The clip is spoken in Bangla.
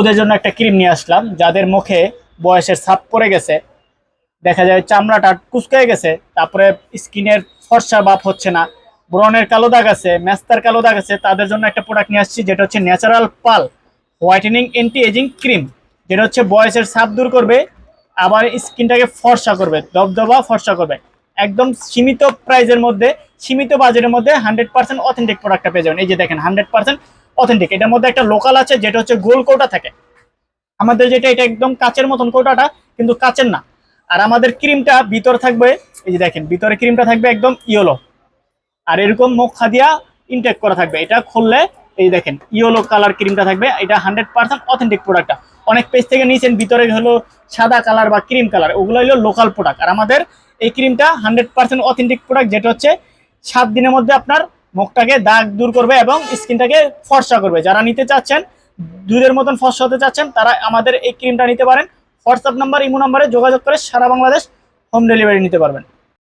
আপুদের জন্য একটা ক্রিম নিয়ে আসলাম, যাদের মুখে বয়সের ছাপ পড়ে গেছে। দেখা যায় চামড়াটা কুচকায় গেছে, তারপরে স্কিনের ফর্সা বাপ হচ্ছে না। ব্রনের কালো দাগ আছে ম্যাস্তার কালো দাগ আছে, তাদের জন্য একটা প্রোডাক্ট নিয়ে আসছি, যেটা হচ্ছে natural pearl whitening anti ageing cream যেটা হচ্ছে বয়সের ছাপ দূর করবে, আবার স্কিনটাকে ফর্সা করবে, দবদবা ফর্সা করবে। একদম সীমিত প্রাইজের মধ্যে, সীমিত বাজেটের মধ্যে হান্ড্রেড পার্সেন্ট অথেন্টিক প্রোডাক্টটা পেয়ে যাবেন। এই যে দেখেন হান্ড্রেড পার্সেন্ট অথেন্টিক এটার মধ্যে একটা লোকাল আছে, যেটা হচ্ছে গোল কোটা থাকে। আমাদের যেটা, এটা একদম কাচের মতন কোটাটা, কিন্তু কাচের না। আর আমাদের ক্রিমটা ভিতর থাকবে, এই যে দেখেন, ভিতরে ক্রিমটা থাকবে একদম ইয়েলো। আর এরকম মুখ দিয়া ইনটেক করা থাকবে। এটা খুললে, এই দেখেন, ইয়েলো কালার ক্রিমটা থাকবে। এটা হান্ড্রেড পার্সেন্ট অথেন্টিক প্রোডাক্টটা অনেক পেজ থেকে নিয়েছেন, ভিতরে হলো সাদা কালার বা ক্রিম কালার ওগুলো হলো লোকাল প্রোডাক্ট আর আমাদের এই ক্রিমটা হান্ড্রেড পার্সেন্ট অথেন্টিক প্রোডাক্ট যেটা হচ্ছে সাত দিনের মধ্যে আপনার মুখটাকে দাগ দূর করবে এবং স্কিনটাকে ফর্সা করবে। যারা নিতে চাচ্ছেন, দুধের মতন ফর্সা হতে চাচ্ছেন, তারা আমাদের এই ক্রিমটা নিতে পারেন। হোয়াটসঅ্যাপ নাম্বার, ইমো নাম্বারে যোগাযোগ করে সারা বাংলাদেশ হোম ডেলিভারি নিতে পারবেন।